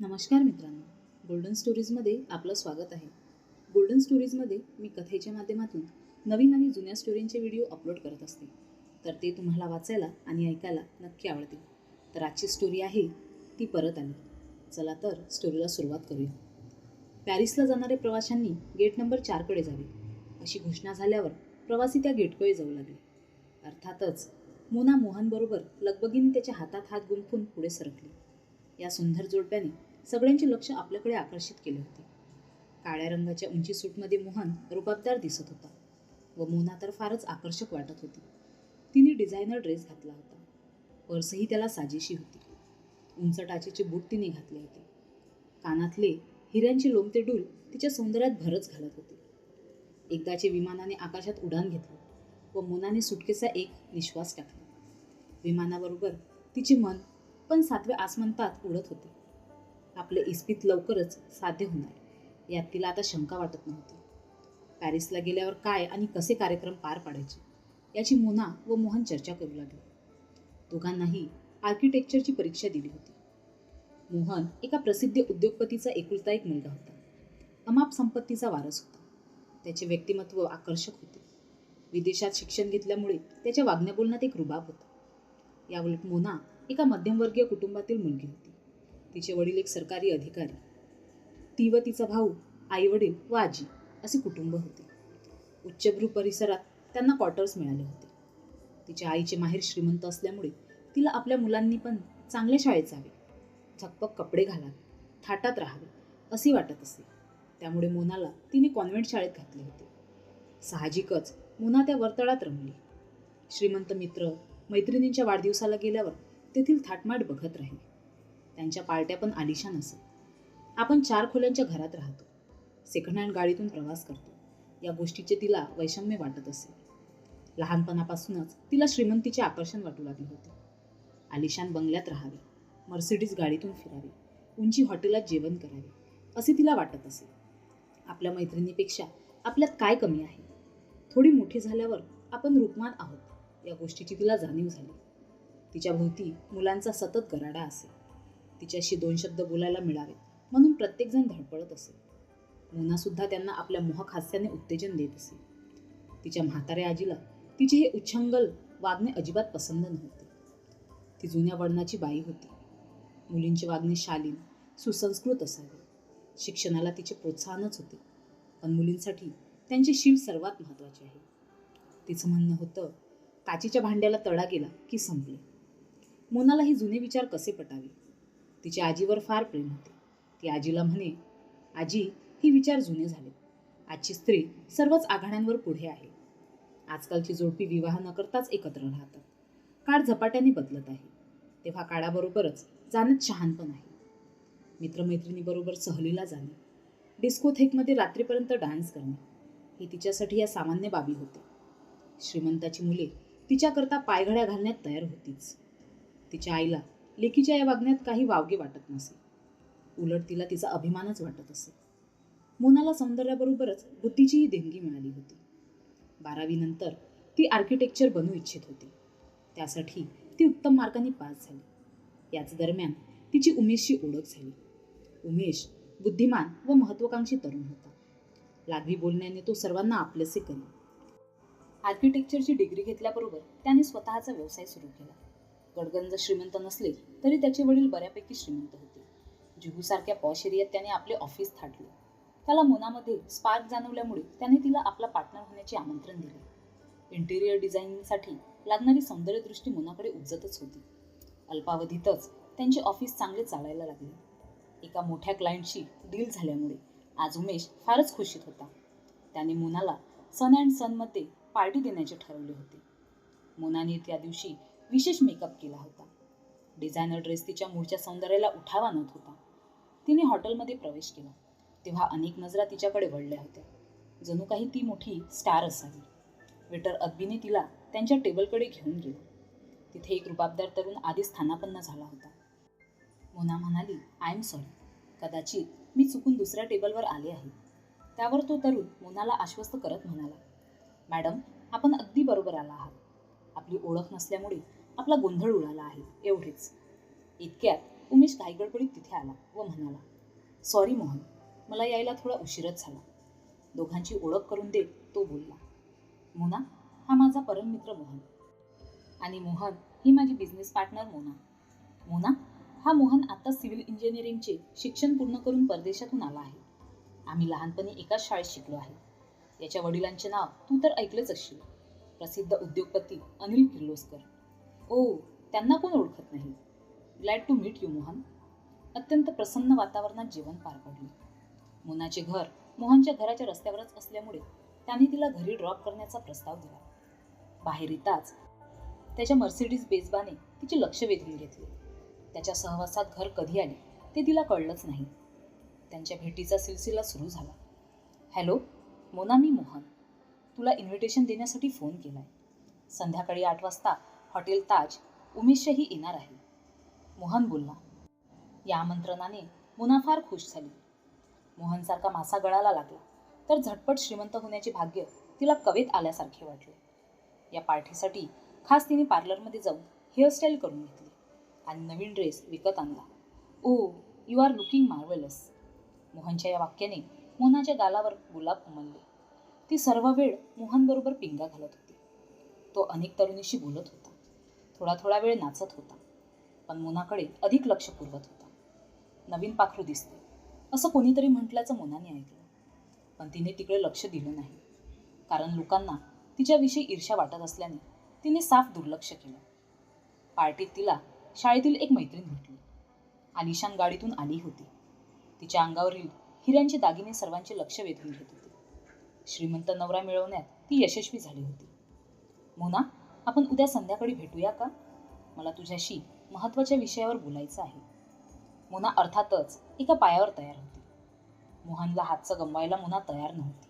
नमस्कार मित्रांनो. गोल्डन स्टोरीजमध्ये आपलं स्वागत आहे. गोल्डन स्टोरीजमध्ये मी कथेच्या माध्यमातून नवीन आणि जुन्या स्टोरींचे व्हिडिओ अपलोड करत असते. तर ते तुम्हाला वाचायला आणि ऐकायला नक्की आवडतील. तर आजची स्टोरी आहे ती परत आली. चला तर स्टोरीला सुरुवात करूया. पॅरिसला जाणारे प्रवाशांनी गेट नंबर चारकडे जावे. अशी घोषणा झाल्यावर प्रवासी त्या गेटकडे जाऊ लागले. अर्थातच मोना मोहनबरोबर लगबगीने त्याच्या हातात हात गुंफून पुढे सरकली. या सुंदर जोडप्याने सगळ्यांचे लक्ष आपल्याकडे आकर्षित केले होते. काळ्या रंगाच्या उंची सूटमध्ये मोहन रुबाबदार दिसत होता व मोना तर फारच आकर्षक वाटत होती. तिने डिझायनर ड्रेस घातला होता. पर्सही त्याला साजेशी होती. उंच टाचेचे बूट तिने घातले होते. कानातले हिऱ्यांचे लोमते डूल तिच्या सौंदर्यात भरच घालत होते. एकदाचे विमानाने आकाशात उडान घेतलं व मोनाने सुटकेचा एक निश्वास टाकला. विमानाबरोबर तिचे मन पण सातव्या आसमंतात उडत होते. आपले इस्पित लवकरच साध्य होणार. यात तिला आता शंका वाटत नव्हती. पॅरिसला गेल्यावर काय आणि कसे कार्यक्रम पार पाडायचे याची मोना व मोहन चर्चा करू लागले. दोघांनाही आर्किटेक्चरची परीक्षा दिली होती. मोहन एका प्रसिद्ध उद्योगपतीचा एकुलता एक मुलगा होता. अमाप संपत्तीचा वारस होता. त्याचे व्यक्तिमत्व आकर्षक होते. विदेशात शिक्षण घेतल्यामुळे त्याच्या वागण्याबोलण्यात एक रुबाब होता. याउलट मोना एका मध्यमवर्गीय कुटुंबातील मुलगी होती. तिचे वडील एक सरकारी अधिकारी. ती व तिचा भाऊ आई वडील व आजी असे कुटुंब होते. उच्चभ्रू परिसरात त्यांना क्वार्टर्स मिळाले होते. तिच्या आईचे माहेर श्रीमंत असल्यामुळे तिला आपल्या मुलांनी पण चांगल्या शाळेत जावे झकपक कपडे घालावे थाटात राहावे असे वाटत असे. त्यामुळे मोनाला तिने कॉन्व्हेंट शाळेत घातले होते. साहजिकच मोना त्या वर्तळात रमली. श्रीमंत मित्र मैत्रिणींच्या वाढदिवसाला गेल्यावर तेथील थाटमाट बघत राहिले. त्यांच्या पार्ट्या पण आलिशान असत आपण चार खोल्यांच्या घरात राहतो. सेकंड हँड गाडीतून प्रवास करतो. या गोष्टीचे तिला वैषम्य वाटत असे. लहानपणापासूनच तिला श्रीमंतीचे आकर्षण वाटू लागले होते. आलिशान बंगल्यात राहावे. मर्सिडीज गाडीतून फिरावे. उंची हॉटेलात जेवण करावे. असे तिला वाटत असे. आपल्या मैत्रिणीपेक्षा आपल्यात काय कमी आहे? थोडी मोठी झाल्यावर आपण रुक्मान आहोत. या गोष्टीची तिला जाणीव झाली. तिच्या भोवती मुलांचा सतत गराडा असे. तिच्याशी दोन शब्द बोलायला मिळावेत. म्हणून प्रत्येकजण धडपडत असे. मोनासुद्धा त्यांना आपल्या मोहक हास्याने उत्तेजन देत असे. तिच्या म्हाताऱ्या आजीला तिचे हे उच्छंगल वागणे अजिबात पसंत नव्हते. ती जुन्या वळणाची बाई होती. मुलींचे वागणे शालीन सुसंस्कृत असावे. शिक्षणाला तिचे प्रोत्साहनच होते. पण मुलींसाठी त्यांचे शील सर्वात महत्त्वाचे आहे. तिचं म्हणणं होतं काचेच्या भांड्याला तडा गेला की संपले. मोनाला हे जुने विचार कसे पटावे? तिच्या आजीवर फार प्रेम होते. ती आजीला म्हणे आजी ही विचार जुने झाले आजची स्त्री सर्वच आघाड्यांवर पुढे आहे. आजकालची जोडपी विवाह न करताच एकत्र राहतात. काळ झपाट्याने बदलत आहे. तेव्हा काळाबरोबरच जाणत शहाणपण आहे. मित्रमैत्रिणीबरोबर सहलीला जाणे डिस्कोथेकमध्ये रात्रीपर्यंत डान्स करणे हे तिच्यासाठी या सामान्य बाबी होते. श्रीमंताची मुले तिच्याकरता पायघड्या घालण्यात तयार होतीच. तिच्या आईला लेकीच्या या वागण्यात काही वावगे वाटत नसे. उलट तिला तिचा अभिमानच वाटत असे. मोनाला सौंदर्याबरोबरच बुद्धीचीही देणगी मिळाली होती. बारावीनंतर ती आर्किटेक्चर बनू इच्छित होती. त्यासाठी ती उत्तम मार्गाने पास झाली. याच दरम्यान तिची उमेशची ओळख झाली. उमेश बुद्धिमान व महत्त्वाकांक्षी तरुण होता. लागवी बोलण्याने तो सर्वांना आपलेसे करी आर्किटेक्चरची डिग्री घेतल्याबरोबर त्याने स्वतःचा व्यवसाय सुरू केला. गडगंज श्रीमंत नसले तरी त्याचे वडील बऱ्यापैकी श्रीमंत होते. जुहूसारख्या पॉश एरियात त्याने आपले ऑफिस थाटले. त्याला मोनामध्ये स्पार्क जाणवल्यामुळे त्याने तिला आपला पार्टनर होण्याचे आमंत्रण दिले. इंटिरियर डिझायनिंगसाठी लागणारी सौंदर्यदृष्टी मोनाकडे उपजतच होती. अल्पावधीतच त्यांचे ऑफिस चांगले चालायला लागले. एका मोठ्या क्लायंटशी डील झाल्यामुळे आज उमेश फारच खुशीत होता. त्याने मोनाला सन अँड सनमध्ये पार्टी देण्याचे ठरवले होते. मोनाने त्या दिवशी विशेष मेकअप केला होता. डिझायनर ड्रेस तिच्या मूळच्या सौंदर्याला उठावा आणत होता तिने हॉटेलमध्ये प्रवेश केला. तेव्हा अनेक नजरा तिच्याकडे वळल्या होत्या. जणू काही ती मोठी स्टार असावी. वेटर अदबीने तिला त्यांच्या टेबलकडे घेऊन गेला. तिथे एक रुबाबदार तरुण आधी स्थानापन्न झाला होता. मोना म्हणाली आय एम सॉरी कदाचित मी चुकून दुसऱ्या टेबलवर आले आहे. त्यावर तो तरुण मोनाला आश्वस्त करत म्हणाला मॅडम आपण अगदी बरोबर आला आहात. आपली ओळख नसल्यामुळे आपला गोंधळ उडाला आहे. एवढेच. इतक्यात उमेश घाईगडबडीत तिथे आला व म्हणाला सॉरी मोहन मला यायला थोडा उशीरच झाला. दोघांची ओळख करून देत तो बोलला. मोना हा माझा परममित्र मोहन. आणि मोहन ही माझी बिझनेस पार्टनर मोना. मोना हा मोहन आता सिव्हिल इंजिनिअरिंगचे शिक्षण पूर्ण करून परदेशातून आला आहे. आम्ही लहानपणी एकाच शाळेत शिकलो आहे. याच्या वडिलांचे नाव तू तर ऐकलंच असशील. प्रसिद्ध उद्योगपती अनिल किर्लोस्कर. ओ त्यांना कोण ओळखत नाही? Glad to meet you Mohan. अत्यंत प्रसन्न वातावरणात जेवण पार पडले. मोनाचे घर मोहनच्या घराच्या रस्त्यावरच असल्यामुळे त्याने तिला घरी ड्रॉप करण्याचा प्रस्ताव दिला. बाहेर येताच त्याच्या मर्सिडीज बेजबाने तिचे लक्ष वेधून घेतले. त्याच्या सहवासात घर कधी आले ते तिला कळलंच नाही. त्यांच्या भेटीचा सिलसिला सुरू झाला. हॅलो मोना मी मोहन. तुला इन्व्हिटेशन देण्यासाठी फोन केलाय. संध्याकाळी आठ वाजता हॉटेल ताज उमेशही येणार आहे. मोहन बोलला या आमंत्रणाने मुना फार खुश झाली. मोहनसारखा मासा गळाला लागला तर झटपट श्रीमंत होण्याचे भाग्य तिला कवेत आल्यासारखे वाटले. या पार्टीसाठी खास तिने पार्लरमध्ये जाऊन हेअरस्टाईल करून घेतली आणि नवीन ड्रेस विकत आणला. Oh you are looking marvellous. मोहनच्या या वाक्याने मोहनाच्या गालावर गुलाब उमलले. ती सर्व वेळ मोहनबरोबर पिंगा घालत होती. तो अनेक तरुणीशी बोलत होता. थोडा थोडा वेळ नाचत होता. पण मोनाकडे अधिक लक्ष पुरवत होता. नवीन पाखरू दिसते. असं कोणीतरी म्हटल्याचं मोनाने ऐकलं. पण तिने तिकडे लक्ष दिलं नाही. कारण लोकांना तिच्याविषयी ईर्ष्या वाटत असल्याने तिने साफ दुर्लक्ष केलं. पार्टीत तिला शाळेतील एक मैत्रीण भेटली. आलिशान गाडीतून आली होती. तिच्या अंगावरील हिऱ्यांचे दागिने सर्वांचे लक्ष वेधून घेत होते. श्रीमंत नवरा मिळवण्यात ती यशस्वी झाली होती. मोना आपण उद्या संध्याकाळी भेटूया का? मला तुझ्याशी महत्त्वाच्या विषयावर बोलायचं आहे. मोना अर्थातच एका पायावर तयार होती. मोहनला हातचं गमवायला मोना तयार नव्हती.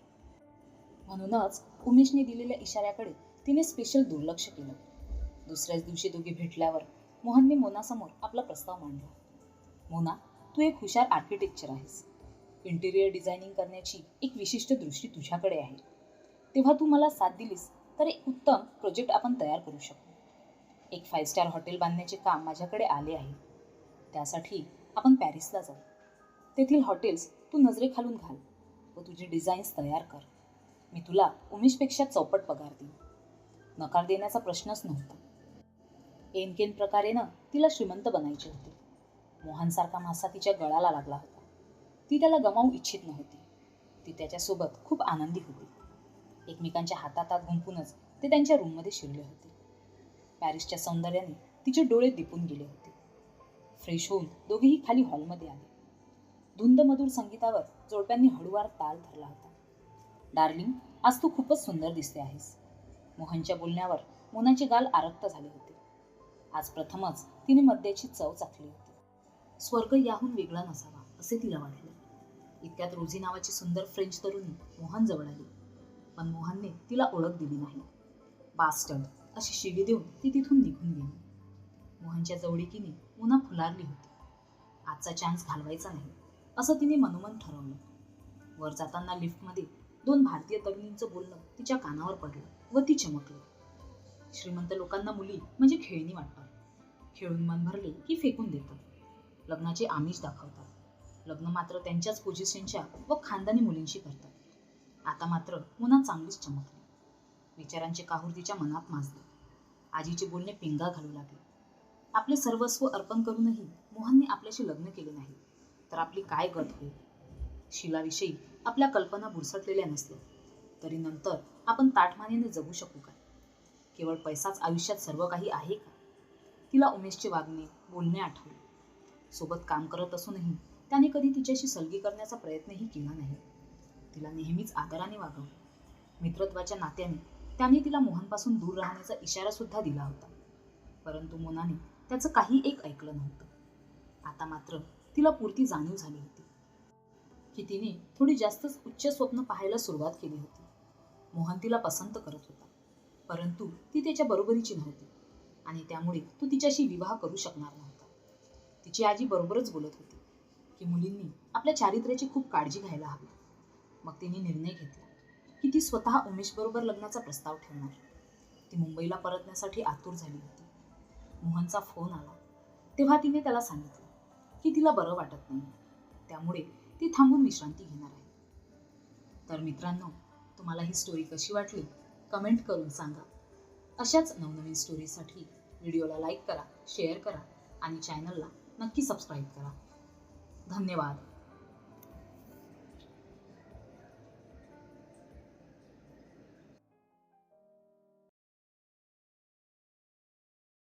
म्हणूनच उमेशने दिलेल्या इशाऱ्याकडे तिने स्पेशल दुर्लक्ष केलं. दुसऱ्याच दिवशी दोघे भेटल्यावर मोहनने मोनासमोर आपला प्रस्ताव मांडला. मोना तू एक हुशार आर्किटेक्चर आहेस. इंटिरियर डिझायनिंग करण्याची एक विशिष्ट दृष्टी तुझ्याकडे आहे. तेव्हा तू मला साथ दिलीस तर एक उत्तम प्रोजेक्ट आपण तयार करू शकतो एक फाईव्ह स्टार हॉटेल बांधण्याचे काम माझ्याकडे आले आहे. त्यासाठी आपण पॅरिसला जाऊ. तेथील हॉटेल्स तू नजरेखालून घाल व तुझी डिझाईन्स तयार कर. मी तुला उमेशपेक्षा चौपट पगार देईन. नकार देण्याचा प्रश्नच नव्हता. एनकेन प्रकारे ना तिला श्रीमंत बनायचे होते. मोहनसारखा मासा तिच्या गळाला लागला होता. ती त्याला गमावू इच्छित नव्हती. ती त्याच्यासोबत खूप आनंदी होती. एकमेकांच्या हातात गुंपूनच ते त्यांच्या रूममध्ये शिरले होते. पॅरिसच्या सौंदर्याने तिचे डोळे दिपून गेले होते. फ्रेश होऊन दोघेही खाली हॉलमध्ये आले. धुंद मधुर संगीतावर जोडप्यांनी हळूवार ताल धरला होता. डार्लिंग आज तू खूपच सुंदर दिसते आहेस. मोहनच्या बोलण्यावर मोनाचे गाल आरक्त झाले होते. आज प्रथमच तिने मद्याची चव चाखली होती. स्वर्ग याहून वेगळा नसावा असे तिला वाटले. इतक्यात रोझी नावाची सुंदर फ्रेंच तरुणी मोहन जवळ आली. पण मोहनने तिला ओळख दिली नाही. बास्टर्ड अशी शिवी देऊन ती तिथून निघून गेली. मोहनच्या जवळीकीने उन्हा फुलारली होती. आजचा चान्स घालवायचा नाही असं तिने मनोमन ठरवलं. वर जाताना लिफ्टमध्ये दोन भारतीय तरुणींचं बोलणं तिच्या कानावर पडलं व ती चमकली. श्रीमंत लोकांना मुली म्हणजे खेळणी वाटतात. खेळून मन भरले की फेकून देतात. लग्नाचे आमिष दाखवतात. लग्न मात्र त्यांच्याच पोझिशनच्या व खानदानी मुलींशी करतात. आता मात्र मुना चांगलीच चमकली. विचारांचे काहूर तिच्या मनात माजले. आजीचे बोलणे पिंगा घालू लागले. आपले सर्वस्व अर्पण करूनही मोहनने आपल्याशी लग्न केले नाही. तर आपली काय गत होईल? शिलाविषयी आपल्या कल्पना बुरसटलेल्या नसल्या. तरी नंतर आपण ताटमानेने जगू शकू का केवळ पैसाच आयुष्यात सर्व काही आहे का? तिला उमेशचे वागणे बोलणे आठवले. सोबत काम करत असूनही त्याने कधी तिच्याशी सलगी करण्याचा प्रयत्नही केला नाही. तिला नेहमीच आदराने वागव मित्रत्वाच्या नात्याने त्याने तिला मोहनपासून दूर राहण्याचा इशारा सुद्धा दिला होता. परंतु मोनाने त्याचं काही एक ऐकलं नव्हतं. आता मात्र तिला पुरती जाणीव झाली होती. की तिने थोडी जास्तच उच्च स्वप्न पाहायला सुरुवात केली होती. मोहन तिला पसंत करत होता. परंतु ती त्याच्या बरोबरीची नव्हती आणि त्यामुळे तो तिच्याशी विवाह करू शकणार नव्हता. तिची आजी बरोबरच बोलत होती की मुलींनी आपल्या चारित्र्याची खूप काळजी घ्यायला हवी. मग तिने निर्णय घेतला की ती स्वतः उमेशबरोबर लग्नाचा प्रस्ताव ठेवणार. ती मुंबईला परतण्यासाठी आतुर झाली होती. मोहनचा फोन आला. तेव्हा तिने त्याला सांगितलं की तिला बरं वाटत नाही. त्यामुळे ती थांबून विश्रांती घेणार आहे. तर मित्रांनो तुम्हाला ही स्टोरी कशी वाटली? कमेंट करून सांगा. अशाच नवनवीन स्टोरीसाठी व्हिडिओला लाईक करा शेअर करा आणि चॅनलला नक्की सबस्क्राईब करा. धन्यवाद.